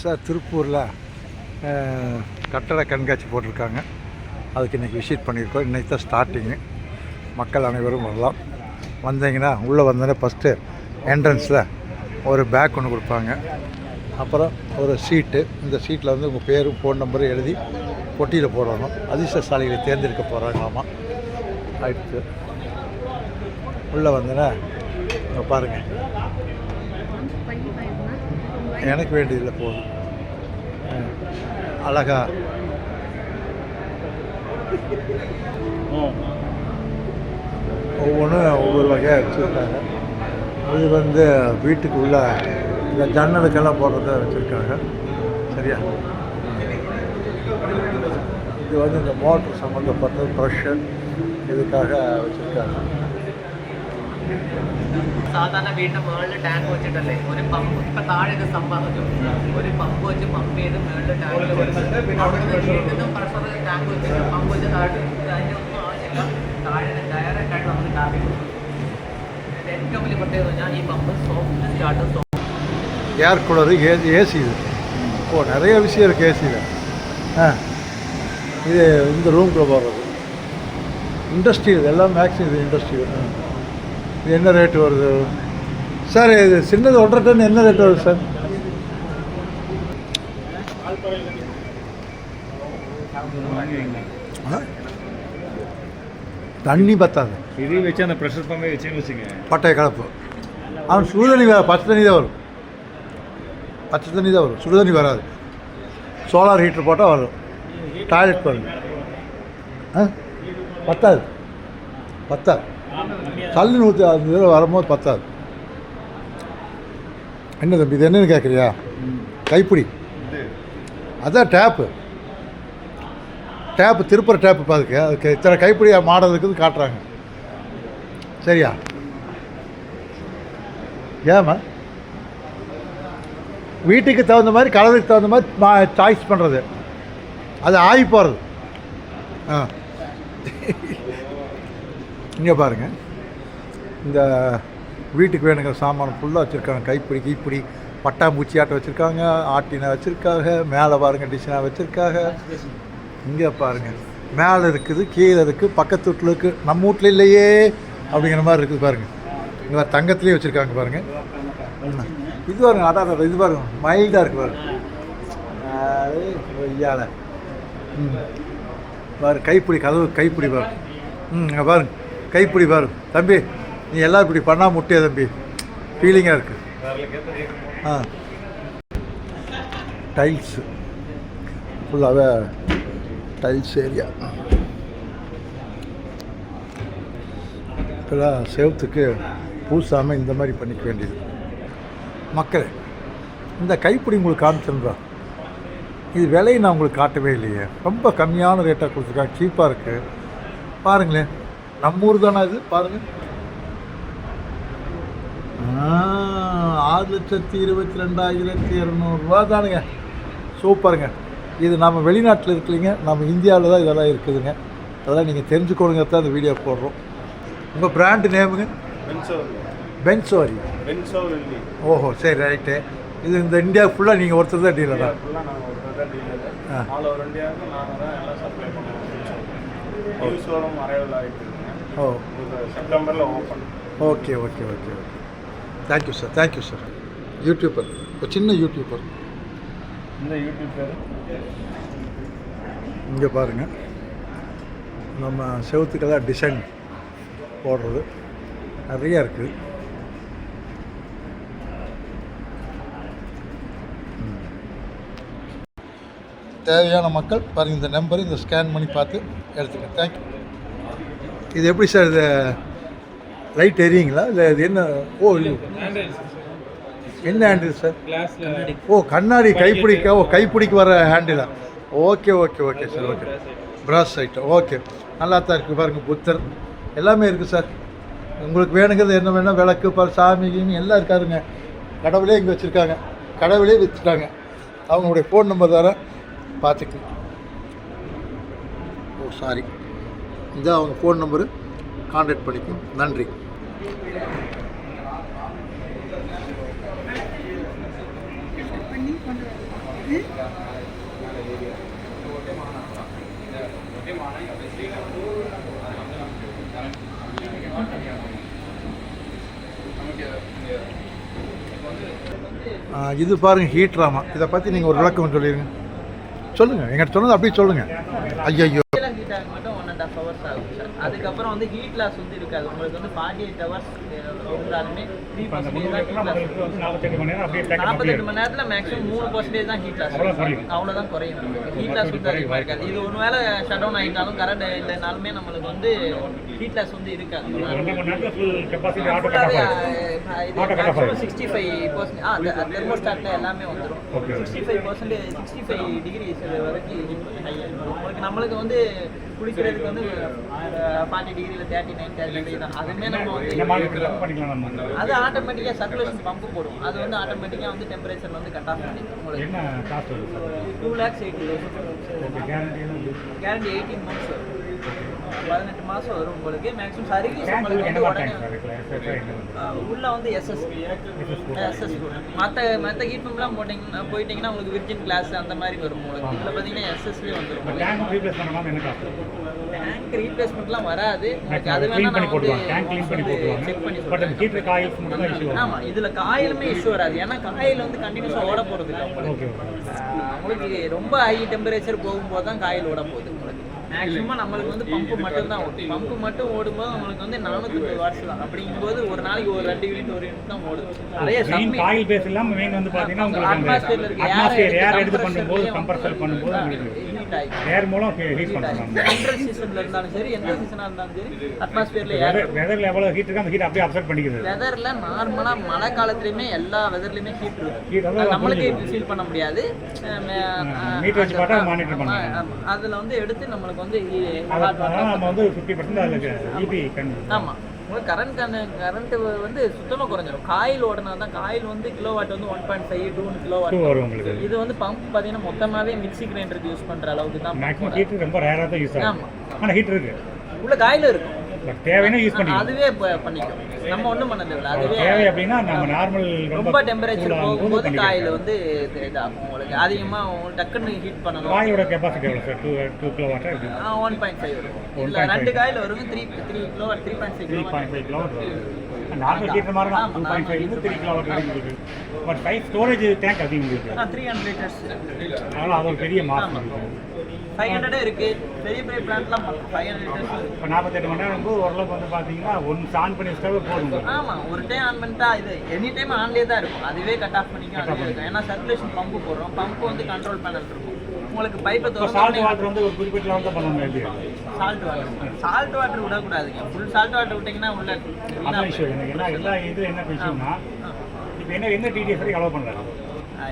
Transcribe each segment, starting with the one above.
Sir திருப்பூரில் கட்டட கண்காட்சி போட்டிருக்காங்க. அதுக்கு இன்றைக்கி விசிட் பண்ணியிருக்கோம். இன்றைக்கி தான் ஸ்டார்டிங்கு மக்கள் அனைவரும் வரலாம். வந்தீங்கன்னா உள்ளே வந்தோடனே ஃபஸ்ட்டு என்ட்ரன்ஸில் ஒரு பேக் ஒன்று கொடுப்பாங்க. அப்புறம் ஒரு சீட்டு இந்த சீட்டில் வந்து உங்கள் பேரும் ஃபோன் நம்பரும் எழுதி பொட்டியில் போடணும். அதிர்ஷ்டசாலிகளை தேர்ந்தெடுக்க போகிறாங்களாமா ஆயிடுச்சு. உள்ளே வந்தோடனே இங்கே பாருங்கள் எனக்கு வேண்டியதில்லை போதும். அழகா. ஒவ்வொன்றும் ஒவ்வொரு வகையாக வச்சுருக்காங்க இது வந்து வீட்டுக்குள்ள இந்த ஜன்னலுக்கெல்லாம் போடுறத வச்சுருக்காங்க. சரியா? இது வந்து இந்த மோட்ரு சம்மந்தப்பட்ட ப்ரெஷர் இதுக்காக வச்சுருக்காங்க. സാധാരണ വീടിന്റെ മുകളിൽ ടാങ്ക് വെച്ചിട്ടല്ലേ ഒരു പമ്പ് ഇപ്പൊ താഴെ ഇത് സംഭവിച്ചു ഒരു പമ്പ് വെച്ച് പമ്പ് ചെയ്ത് മുകളിൽ ടാങ്കിൽ വീണ്ടും പ്രഷർ ടാങ്ക് വെച്ചിട്ട് പമ്പ് വെച്ച് താഴെ ഇത് അതിന്റെ ഒന്നും ആവശ്യമില്ല താഴെ ഡയറക്റ്റ് ആയിട്ട് നമുക്ക് ടാപ്പിൽ കൊടുക്കും ഇതിന്റെ ഏറ്റവും വലിയ പ്രത്യേകത എന്ന് പറഞ്ഞാൽ ഈ pump soft start soft air cooler ஏ ஏசி இது ஓ நிறைய விஷயம் இருக்குது ஏசியில் ஆ இது இந்த ரூம்குள்ளே போடுறது இண்டஸ்ட்ரியல் எல்லாம் மேக்ஸிமம் இது இண்டஸ்ட்ரியல் இது என்ன ரேட்டு வருது? சார் இது சின்னது ஒன்றரை டன் என்ன ரேட் வருது சார்? தண்ணி பத்தாது. இது வச்சு அந்த ப்ரெஷர் பம்பே வச்சுன்னு வச்சுங்க. பட்டை கலப்பு. அவன் சுடுதண்ணி வே- பச்சை தண்ணி தான் வரும். பச்சை தண்ணி தான் வரும். சுடுதண்ணி வராது. சோலார் ஹீட்டர் போட்டால் வரும். டாய்லெட் பாருங்க ஆ? பத்தாது. பத்தாது. தள்ளி நூற்றி அந்த தடவை வரும்போது பத்தாது. என்ன தம்பி இது என்னன்னு கேட்குறியா? கைப்பிடி. அதான் டேப்பு டேப்பு திருப்புற டேப்பு பாதுக்கு அதுக்கு இத்தனை கைப்பிடி மாடல் இருக்குது காட்டுறாங்க. சரியா? ஏமா வீட்டுக்கு தகுந்த மாதிரி கலருக்கு தகுந்த மாதிரி மா சாய்ஸ் பண்ணுறது அது ஆகி போகிறது ஆ. இங்கே பாருங்கள் இந்த வீட்டுக்கு வேணுங்கிற சாமான் ஃபுல்லாக வச்சுருக்காங்க. கைப்பிடி கீப்பிடி பட்டாம்பூச்சி ஆட்டை வச்சுருக்காங்க ஆட்டினை வச்சுருக்காங்க மேலே பாருங்கள் டிசைனாக வச்சுருக்காங்க. இங்கே பாருங்கள் மேலே இருக்குது கீழே இருக்குது பக்கத்து வீட்டில் இருக்குது நம்ம வீட்டில் இல்லையே அப்படிங்கிற மாதிரி இருக்குது பாருங்கள் இங்கே தங்கத்துலேயே வச்சுருக்காங்க பாருங்கள் ம். இது பாருங்க அதான் இது பாருங்க. மைல்டாக இருக்குது பாருங்க. ஐயால ம். பாரு கைப்பிடி கதவு கைப்பிடி பாருங்க. ம் இங்க பாருங்க. கைப்பிடி பாரு. தம்பி நீ எல்லாம் இப்படி பண்ணால் முட்டியா தம்பி? ஃபீலிங்காக இருக்குது ஆ. டைல்ஸு ஃபுல்லாகவே டைல்ஸ் ஏரியா இப்போலாம் செவத்துக்கு பூசாமல் இந்த மாதிரி பண்ணிக்க வேண்டியது. மக்களே இந்த கைப்பிடி உங்களுக்கு காமிச்சிருந்தோம் இது விலையை நான் உங்களுக்கு காட்டவே இல்லையே. ரொம்ப கம்மியான ரேட்டாக கொடுத்துருக்காங்க. சீப்பாக இருக்குது பாருங்களேன். நம்ம ஊர் தானே இது? பாருங்கள் ஆறு லட்சத்தி இருபத்தி ரெண்டாயிரத்தி இரநூறுவா தானுங்க. சூப்பருங்க. இது நம்ம வெளிநாட்டில் இருக்கலைங்க நம்ம இந்தியாவில் தான் இதெல்லாம் இருக்குதுங்க. அதெல்லாம் நீங்கள் தெரிஞ்சுக்கணுங்க தான் இந்த வீடியோ போடுறோம். உங்கள் பிராண்டு நேமுங்க? பென்சோரி. ஓஹோ சரி ரைட்டு இது இந்த இந்தியா ஃபுல்லாக நீங்கள் ஒருத்தர் தான் டீலர் ஆ. ஓ. செப்டம்பரில் open okay okay okay okay. Thank you sir thank you sir YouTuber ஒரு சின்ன யூடியூபர் இந்த யூடியூப் பேர்? இங்கே பாருங்கள் நம்ம செவத்துக்கெல்லாம் டிசைன் போடுறது. நிறைய இருக்குது. தேவையான மக்கள் பாருங்கள் இந்த நம்பர் இந்த ஸ்கேன் பண்ணி பார்த்து எடுத்துங்க தேங்க்யூ இது எப்படி சார் இது லைட் எரியுங்களா? இல்லை இது என்ன? ஓ என்ன ஹேண்டில் சார்? ஓ கண்ணாடி கைப்பிடிக்க ஓ கைப்பிடிக்கு வர ஹேண்டிலா okay okay okay sir okay brass item okay நல்லா தான் இருக்குது பாருங்கள் புத்தர். எல்லாமே இருக்குது சார். உங்களுக்கு வேணுங்கிறது என்ன வேணும் விளக்கு பல சாமி கீமி எல்லாம் இருக்காருங்க. கடவுளே இங்கே வச்சுருக்காங்க. கடவுளே விற்றுட்டாங்க அவங்களுடைய ஃபோன் நம்பர் தரேன் பார்த்துக்கலாம் ஓ சாரி இதான் அவங்க ஃபோன் நம்பரு கான்டாக்ட் பண்ணிக்கும் நன்றி. இது பாருங்கள் ஹீட்ராமா இதை பற்றி நீங்கள் ஒரு விளக்கம் சொல்லிடுங்க சொல்லுங்கள் எங்கிட்ட சொன்னது அப்படியே சொல்லுங்கள் ஐயோ ஹாஃப் ஹவர்ஸ் ஆகும் சார் அதுக்கப்புறம் வந்து ஹீட் லாஸ் வந்து இருக்காது. உங்களுக்கு வந்து ஃபார்ட்டி எயிட் ஹவர்ஸ் இருந்தாலுமே த்ரீ பர்சன்டேஜ் தான் ஹீட் லாஸ் நாற்பத்தெட்டு மணி நேரத்தில் மேக்ஸிமம் மூணு பர்சன்டேஜ் தான் ஹீட் லாஸ். அவ்வளோதான் குறையும். ஹீட் லாஸ் வந்து அதிகமாக இருக்காது. இது ஒரு வேளை ஷட் டவுன் ஆகிட்டாலும் கரண்ட் இல்லைனாலுமே நம்மளுக்கு வந்து ஹீட் லாஸ் வந்து இருக்காது. சிக்ஸ்டி ஃபைவ் பர்சன்ட் ஆ தெர்மோஸ்டாட்டில் எல்லாமே வந்துடும். Sixty five percentage sixty five degree வரைக்கும் உங்களுக்கு நம்மளுக்கு வந்து குளிக்கிறதுக்கு வந்து ஃபார்ட்டி டிகிரியில் தேர்ட்டி நைன் தேர்ட்டி தான் அதுவுமே நம்ம வந்து அது ஆட்டோமேட்டிக்காக சர்க்குலேஷன் பம்பு போடும். அது வந்து ஆட்டோமேட்டிக்காக வந்து டெம்பரேச்சர் வந்து கட் ஆஃப் என்ன cost sir? Two lakhs eighty guarantee eighteen months பதினெட்டு மாதம் வரும் உங்களுக்கு. மேக்ஸிமம் சர்வீஸ் உங்களுக்கு வந்து உடனே உள்ள வந்து எஸ்எஸ் எஸ்எஸ் மற்ற மற்ற ஹீட் பம்ப்லாம் போட்டிங்கன்னா போயிட்டீங்கன்னா உங்களுக்கு விர்ஜின் கிளாஸ் அந்த மாதிரி வரும் உங்களுக்கு. இதில் பார்த்தீங்கன்னா எஸ்எஸ்லேயே வந்துடும் டேங்க் ரீப்ளேஸ்மெண்ட்லாம் வராது. உங்களுக்கு அது க்ளீன் வேணா பண்ணி நான் வந்து செக் பண்ணி போட்டுருவாங்க. பட் அந்த சொல்றேன். ஹீட்டர் காயில்ஸ் மட்டும் தான் இஷ்யூ ஆமா இதுல காயிலுமே இஷ்யூ வராது. ஏன்னா காயில் வந்து கண்டினியூஸா ஓட இல்லை உங்களுக்கு. உங்களுக்கு ரொம்ப ஹை டெம்பரேச்சர் போகும்போது தான் காயில் ஓட போகுது உங்களுக்கு. மேக்ஸிமம் நம்மளுக்கு வந்து பம்பு மட்டும் தான் ஓடும். பம்பு மட்டும் ஓடும்போது நம்மளுக்கு வந்து நானூற்றி வாட்ஸ் தான். அப்படிங்கும்போது ஒரு நாளைக்கு ஒரு ரெண்டு யூனிட் ஒரு யூனிட் தான் ஓடும். நிறைய காயில் பேஸ் இல்லாம மெயின் வந்து பாத்தீங்கன்னா உங்களுக்கு அட்மாஸ்பியர் ஏர் எடுத்து பண்ணும்போது கம்ப்ரஸர் பண்ணும்போது ஹீட் ஆகி ஏர் மூலம் ஹீட் பண்ணுறாங்க வின்டர் சீசன்ல இருந்தாலும் சரி எந்த சீசனா இருந்தாலும் சரி அட்மாஸ்பியர்ல ஏர் வெதர்ல எவ்வளவு ஹீட் இருக்கு அந்த ஹீட் அப்படியே அப்சர்வ் பண்ணிக்கிறது. வெதர்ல நார்மலா மழை காலத்துலயுமே எல்லா வெதர்லயுமே ஹீட் இருக்கும். நம்மளுக்கே ஃபீல் பண்ண முடியாது. மீட்டர் வச்சு பார்த்தா. அதுல வந்து எடுத்து நம்மளுக்கு வந்து நம்ம வந்து இபி ஆமா. உங்களுக்கு கரண்ட் கரண்ட் வந்து சுத்தமா குறைஞ்சிரும். காயில் ஓடினா தான் காயில் வந்து கிலோ வாட் வந்து one point five two kilo watt வரும் உங்களுக்கு. இது வந்து பம்ப் பாத்தீங்கன்னா மொத்தமாவே மிக்ஸி கிரைண்டருக்கு யூஸ் பண்ற அளவுக்கு தான் மேக்ஸிமம் ஹீட் ரொம்ப ரேராக தான் யூஸ் ஆகும். ஆமா. ஆனால் ஹீட் இருக்கு. உள்ள காயில் இருக்கும். பட் தேவைன்னா யூஸ் பண்ணிக்கலாம். அதுவே பண்ணிக்கும். நம்ம ஒண்ணும் பண்ண தேவையில்ல அதுவே தேவை அப்படின்னா நம்ம நார்மல் ரொம்ப டெம்பரேச்சர் போகும்போது காயில் வந்து இது- இதாகும் உங்களுக்கு. அதிகமா உங்களுக்கு டக்குன்னு ஹீட் பண்ணணும். காயோட கெப்பாசிட்டி எவ்வளோ சார் டூ டூ கிலோ எப்படி? ஒன் பாயிண்ட் ஃபைவ் வரும். 1.5. இல்ல ரெண்டு காயில் வரும் three three kilo three point five three point five kilo normal heater மாதிரி தான். Two point five three kilo water வரைக்கும் இருக்குது பட் சைஸ் ஸ்டோரேஜ் டேங்க் அதிகம் உங்களுக்கு த்ரீ ஹண்ட்ரட் லிட்டர்ஸ் அதனால அது ஒரு பெரிய மாற்றம் ஃபைவ் ஹண்ட்ரடே இருக்கு. பெரிய பெரிய பிளான்ட்லாம் ஃபைவ் ஹண்ட்ரட் இப்போ நாற்பத்தெட்டு மணி நேரம் ஓரளவுக்கு வந்து பார்த்தீங்கன்னா ஒன்று ஆன் பண்ணி வச்சாவே போதும் ஆமா. ஒரு டைம் ஆன் பண்ணிட்டா இது எனி டைம் ஆன்லேயே தான் இருக்கும். அதுவே கட் ஆஃப் பண்ணிக்கும் அதுவே இருக்கும். ஏன்னா சர்க்குலேஷன் பம்பு போடுறோம். பம்பு வந்து கண்ட்ரோல் பேனல் இருக்கும். உங்களுக்கு பைப்பை இப்போ சால்ட் வாட்டர் வந்து ஒரு குறிப்பிட்ட லெவல் தான் பண்ணணும் எப்படி சால்ட் வாட்டர் சால்ட் வாட்டர் விடக்கூடாதுங்க ஃபுல் சால்ட் வாட்டர் விட்டீங்கன்னா உள்ள அதான் இஷ்யூ எனக்கு என்ன எல்லா இது என்ன விஷயம்னா இப்போ என்ன என்ன டிடிஎஸ் வரைக்கும் அலோவ் ஆஹ்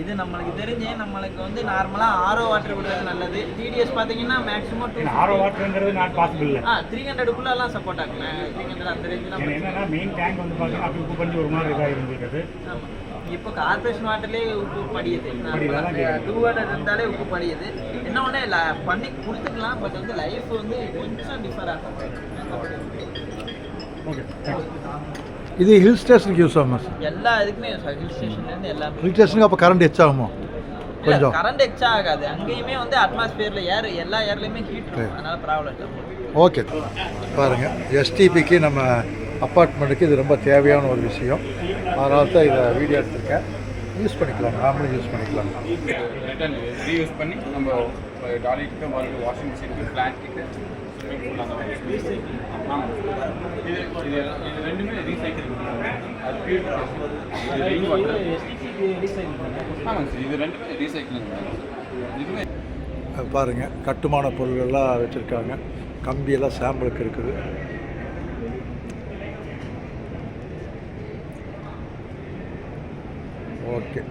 இது நம்மளுக்கு தெரிஞ்சு நம்மளுக்கு வந்து நார்மலாக ஆரோ வாட்டர் விடுறது நல்லது. டிடிஎஸ் பார்த்தீங்கன்னா மேக்ஸிமம் டூ ஆரோ வாட்டருங்கிறது நாட் பாசிபிள் இல்லை. ஆ த்ரீ ஹண்ட்ரடுக்குள்ளெல்லாம் சப்போர்ட் ஆகும் த்ரீ ஹண்ட்ரட் அந்த ஏன்னா என்னன்னா மெயின் டேங்க் வந்து பார்த்தீங்கன்னா அப்படி உப்பு பண்ணி ஒரு மாதிரி இதாக இருந்திருக்குது ஆமாம் இப்போ கார்பரேஷன் வாட்டர்லேயே உப்பு படியுது. டூ ஹண்ட்ரட் இருந்தாலே உப்பு படியுது. என்ன ஒன்று பண்ணி கொடுத்துக்கலாம் பட் வந்து லைஃப் வந்து கொஞ்சம் டிஃபர் ஆகும் ஓகே இது ஹில் ஸ்டேஷனுக்கு யூஸ் ஆகுமா சார் எல்லா இதுக்குமே ஹில் ஸ்டேஷன்லேருந்து எல்லாமே. ஹில் ஸ்டேஷனுக்கு அப்போ கரண்ட் எச் ஆகுமோ? இல்லை கொஞ்சம். கரண்ட் எக்ஸ்ட்ரா ஆகாது. அங்கேயுமே வந்து அட்மாஸ்பியரில் ஏர் எல்லா ஏர்லேயுமே ஹீட் சரி. அதனால ப்ராப்ளம் இல்லை. ஓகே பாருங்கள் எஸ்டிபிக்கு நம்ம அப்பார்ட்மெண்ட்டுக்கு இது ரொம்ப தேவையான ஒரு விஷயம். அதனால தான் இதை வீடியோ எடுத்திருக்கேன். யூஸ் பண்ணிக்கலாம். நாமளும் யூஸ் பண்ணிக்கலாம். ரிட்டர்ன் ரீயூஸ் பண்ணி நம்ம டாய்லெட்டுக்கு மறுபடியும் வாஷிங் மிஷினுக்கு பிளான்ட்டுக்கு ஸ்விம்மிங் பூல் அந்த மாதிரி ஆமாம் இது இது இது ரெண்டுமே ரீசைக்கிள் அது பியூரிஃபிகேஷன் ஆமாங்க சார் இது ரெண்டுமே ரீசைக்கிளிங் இதுவுமே அது பாருங்கள் கட்டுமான பொருள்கள்லாம் வச்சுருக்காங்க. கம்பியெல்லாம் சாம்பிளுக்கு இருக்குது. ஓகே.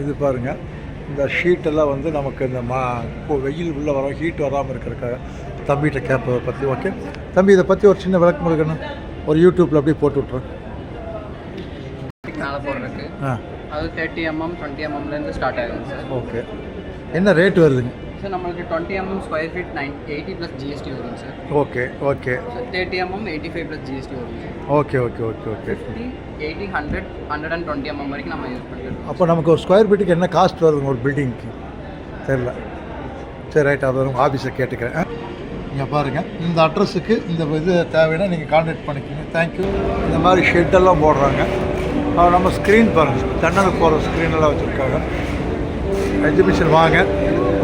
இது பாருங்கள் இந்த ஷீட்டெல்லாம் வந்து நமக்கு இந்த மா வெயில் உள்ளே வர ஹீட் வராமல் இருக்கிறதுக்காக தம்பிகிட்ட கேட்பதை பற்றி ஓகே தம்பி இதை பற்றி ஒரு சின்ன விளக்கம் கொடுக்கணும். ஒரு யூடியூப்பில் அப்படியே போட்டு விட்றேன் அது தேர்ட்டி எம்எம் டுவெண்ட்டி எம்எம்லேருந்து ஸ்டார்ட் சார். ஓகே என்ன ரேட் வருதுங்க? சார் நம்மளுக்கு twenty mm square feet nine eighty plus GST வரும் sir. Okay okay. Thirty mm eighty five plus GST வரும் sir. Okay okay okay okay. Fifty eighty hundred hundred and twenty mm வரைக்கும் நம்ம use பண்ணிருக்கோம் அப்போ நமக்கு ஒரு square ஃபீட்டுக்கு என்ன cost வருதுங்க ஒரு பில்டிங்க்கு தெரில சரி ரைட் அதை உங்கள் ஆஃபீஸை கேட்டுக்கிறேன். இங்கே பாருங்கள் இந்த அட்ரஸுக்கு இந்த இது தேவைன்னா நீங்கள் கான்டாக்ட் பண்ணிக்கோங்க. தேங்க்யூ இந்த மாதிரி ஷெட்டெல்லாம் போடுறாங்க. நம்ம ஸ்க்ரீன் பாருங்கள் ஜன்னலுக்கு போகிற ஸ்க்ரீனெல்லாம் வச்சுருக்காங்க. எக்ஸிபிஷன் வாங்க.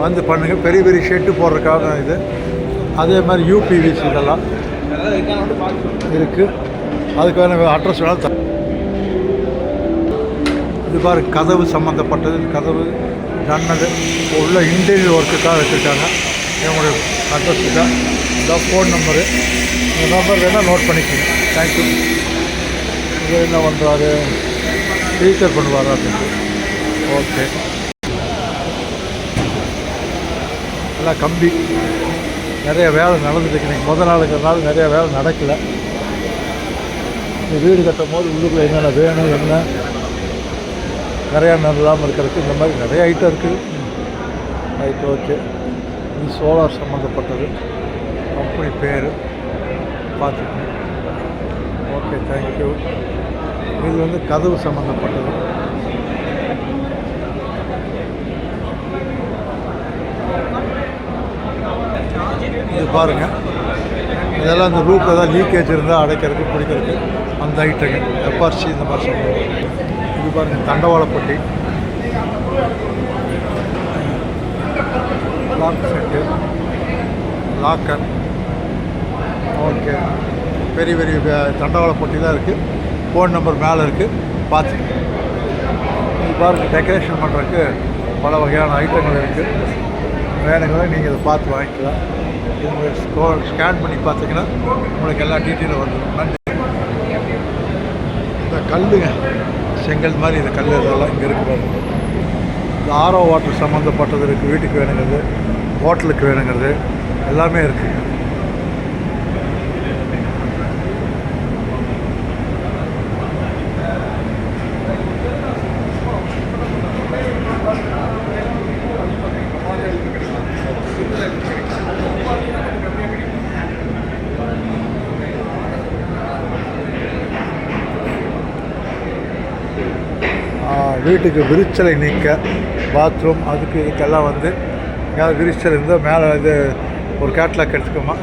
வந்து பண்ணுங்கள் பெரிய பெரிய ஷெட்டு போடுறதுக்காக தான் இது. அதே மாதிரி யூபிவிசி இதெல்லாம் இருக்குது அதுக்கான அட்ரஸ் வேணாலும் இது பாரு கதவு சம்மந்தப்பட்டது கதவு ஜன்னது உள்ள இன்டீரியர் ஒர்க்குக்காக வச்சுருக்காங்க. என்னுடைய அட்ரஸ் தான் இதான் ஃபோன் நம்பரு இந்த நம்பர் வேணால் நோட் பண்ணிக்கோங்க. தேங்க்யூ இது என்ன பண்ணுறாரு டீச்சர் பண்ணுவாரா ஓகே எல்லாம் கம்பி. நிறைய வேலை நடந்துட்டு இன்னைக்கு முத நாளுங்கிறனால நிறைய வேலை நடக்கலை. இந்த வீடு கட்டும் போது உள்ளுக்குள்ளே என்னென்ன வேணும் என்ன? நிறையா இல்லாமல் இருக்கிறதுக்கு இந்த மாதிரி நிறைய ஐட்டம் இருக்குது ரைட் ஓகே இது சோலார் சம்மந்தப்பட்டது கம்பெனி பேர். பார்த்துக்கணும் ஓகே தேங்க்யூ இது வந்து கதவு சம்மந்தப்பட்டது இது பாருங்கள் இதெல்லாம் இந்த ரூப் ஏதாவது லீக்கேஜ் இருந்தால் அடைக்கிறதுக்கு பிடிக்கிறதுக்கு அந்த ஐட்டங்க எப்பார்ச்சி இந்த மாதிரி சொல்லுவாங்க இது பாருங்கள் தண்டவாளப்பட்டி. லாக் செட்டு லாக்கர் ஓகே பெரிய பெரிய தண்டவாளப்பட்டி தான் இருக்குது ஃபோன் நம்பர் மேலே இருக்குது பார்த்து இது பாருங்கள் டெக்கரேஷன் பண்ணுறதுக்கு பல வகையான ஐட்டங்கள் இருக்குது வேணுங்களா நீங்கள் இதை பார்த்து வாங்கிக்கலாம். இது ஸ்கோ ஸ்கேன் பண்ணி பார்த்தீங்கன்னா உங்களுக்கு எல்லா டீட்டெயிலும் வந்துடும் நன்றி. இந்த கல்லுங்க செங்கல் மாதிரி இந்த கல் இதெல்லாம் இங்கே இருக்கு இந்த ஆரோ வாட்டர் சம்மந்தப்பட்டது இருக்குது வீட்டுக்கு வேணுங்கிறது ஹோட்டலுக்கு வேணுங்கிறது எல்லாமே இருக்குது ஆ, வீட்டுக்கு விரிச்சலை நீக்க பாத்ரூம் அதுக்கு இதுக்கெல்லாம் வந்து எங்கேயாவது விரிச்சல் இருந்தால் மேலே இது ஒரு கேட்லாக் எடுத்துக்கோமா.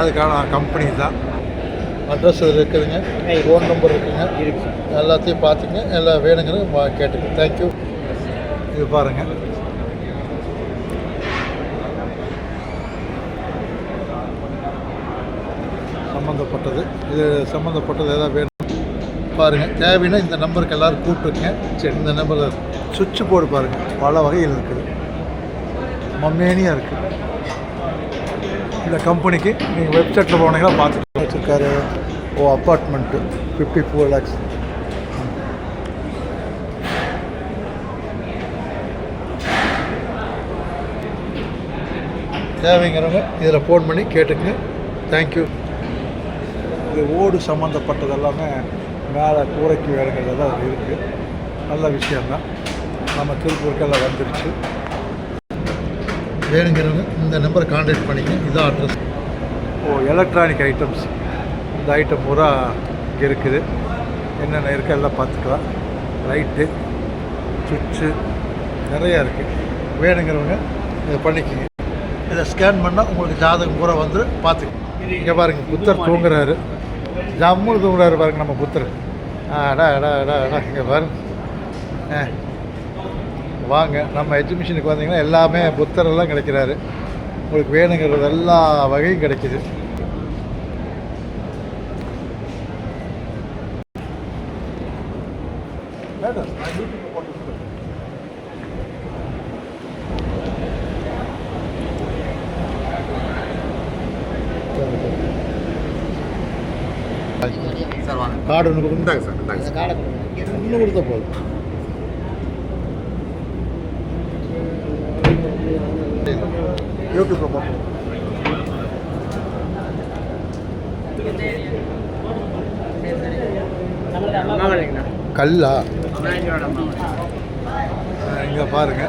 அதுக்கான கம்பெனி தான். அட்ரஸ் இதில் இருக்குதுங்க? ஃபோன் நம்பர் இருக்குங்க. எல்லாத்தையும் பார்த்துங்க. எல்லாம் வேணுங்கிறது கேட்டுங்க தேங்க்யூ இது பாருங்கள் சம்மந்தப்பட்டது. இது சம்மந்தப்பட்டது எதாவது வேணும்? பாருங்கள் தேவைன்னா இந்த நம்பருக்கு எல்லோரும் கூப்பிட்டுருங்க. சரி இந்த நம்பரில் சுவிட்ச் போர்டு பாருங்கள் பல வகையில் இருக்குது மம்மேனியாக இருக்குது இந்த கம்பெனிக்கு நீங்கள் வெப்சைட்டில் போனீங்கன்னா பார்த்துட்டு வச்சுருக்காரு. ஓ அப்பார்ட்மெண்ட்டு ஃபிஃப்டி ஃபோர் லேக்ஸ் தேவைங்கிறவங்க இதில் ஃபோன் பண்ணி கேட்டுக்கங்க. தேங்க்யூ இது ஓடு சம்மந்தப்பட்டது எல்லாமே மேலே கூரைக்கு வேலைங்கிறதெல்லாம் அது இருக்குது நல்ல விஷயந்தான் நம்ம திருப்பூருக்கெல்லாம் வந்துருச்சு. வேணுங்கிறவங்க இந்த நம்பரை கான்டாக்ட் பண்ணிக்க இதான் அட்ரஸ் ஓ எலக்ட்ரானிக் ஐட்டம்ஸ் இந்த ஐட்டம் பூரா இங்கே இருக்குது. என்னென்ன இருக்குது எல்லாம் பார்த்துக்கலாம். லைட்டு சுவிட்சு நிறையா இருக்குது வேணுங்கிறவங்க இதை பண்ணிக்கங்க. இதை ஸ்கேன் பண்ணால் உங்களுக்கு ஜாதகம் பூரா வந்து பார்த்துக்கங்க இங்கே பாருங்கள் புத்தர் தூங்குறாரு. ஜம்முன்னு தூங்குறாரு பாருங்க நம்ம புத்தர். ஆ, அடா அடா அடா அடா இங்கே பாருங்க ஆ. வாங்க நம்ம எக்ஸிபிஷனுக்கு வந்தீங்கன்னா எல்லாமே புத்தரெல்லாம் கிடைக்கிறாரு. உங்களுக்கு வேணுங்கிறது எல்லா வகையும் கிடைக்கிது மேடம், நான் யூடியூப்ல போட்டு விட்டுறேன். சார் வாங்க கார்டு ஒன்று கொடுத்தாங்க சார் ஒன்று கொடுத்தா போதும். யூடியூப்ல போட்டு. கல்லா? இங்கே பாருங்க.